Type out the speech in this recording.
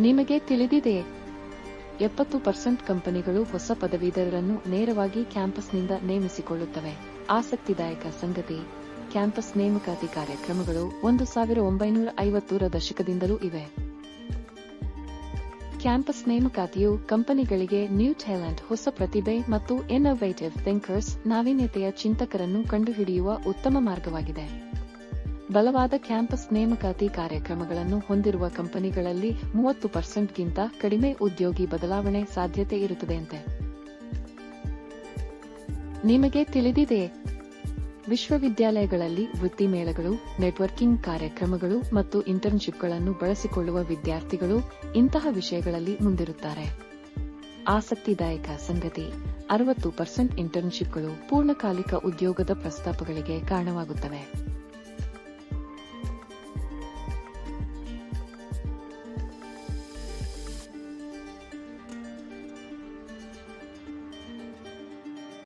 ನಿಮಗೆ ತಿಳಿದಿದೆ ಎಪ್ಪತ್ತು ಪರ್ಸೆಂಟ್ ಕಂಪನಿಗಳು ಹೊಸ ಪದವೀಧರರನ್ನು ನೇರವಾಗಿ ಕ್ಯಾಂಪಸ್ನಿಂದ ನೇಮಿಸಿಕೊಳ್ಳುತ್ತವೆ. ಆಸಕ್ತಿದಾಯಕ ಸಂಗತಿ, ಕ್ಯಾಂಪಸ್ ನೇಮಕಾತಿ ಕಾರ್ಯಕ್ರಮಗಳು ಒಂದು ಸಾವಿರ ಒಂಬೈನೂರ ಐವತ್ತೂರ ದಶಕದಿಂದಲೂ ಇವೆ. ಕ್ಯಾಂಪಸ್ ನೇಮಕಾತಿಯು ಕಂಪನಿಗಳಿಗೆ ನ್ಯೂ ಟ್ಯಾಲೆಂಟ್ ಹೊಸ ಪ್ರತಿಭೆ ಮತ್ತು ಇನ್ನೋವೇಟಿವ್ ಥಿಂಕರ್ಸ್ ನಾವೀನ್ಯತೆಯ ಚಿಂತಕರನ್ನು ಕಂಡುಹಿಡಿಯುವ ಉತ್ತಮ ಮಾರ್ಗವಾಗಿದೆ. ಬಲವಾದ ಕ್ಯಾಂಪಸ್ ನೇಮಕಾತಿ ಕಾರ್ಯಕ್ರಮಗಳನ್ನು ಹೊಂದಿರುವ ಕಂಪನಿಗಳಲ್ಲಿ ಮೂವತ್ತು ಪರ್ಸೆಂಟ್ಗಿಂತ ಕಡಿಮೆ ಉದ್ಯೋಗಿ ಬದಲಾವಣೆ ಸಾಧ್ಯತೆ ಇರುತ್ತದೆಯಂತೆ. ನಿಮಗೆ ತಿಳಿದಿದೆ, ವಿಶ್ವವಿದ್ಯಾಲಯಗಳಲ್ಲಿ ವೃತ್ತಿ ಮೇಳಗಳು, ನೆಟ್ವರ್ಕಿಂಗ್ ಕಾರ್ಯಕ್ರಮಗಳು ಮತ್ತು ಇಂಟರ್ನ್ಶಿಪ್ಗಳನ್ನು ಬಳಸಿಕೊಳ್ಳುವ ವಿದ್ಯಾರ್ಥಿಗಳು ಇಂತಹ ವಿಷಯಗಳಲ್ಲಿ ಮುಂದಿರುತ್ತಾರೆ. ಆಸಕ್ತಿದಾಯಕ ಸಂಗತಿ, ಅರವತ್ತು ಪರ್ಸೆಂಟ್ ಇಂಟರ್ನ್ಶಿಪ್ಗಳು ಪೂರ್ಣಕಾಲಿಕ ಉದ್ಯೋಗದ ಪ್ರಸ್ತಾಪಗಳಿಗೆ ಕಾರಣವಾಗುತ್ತವೆ.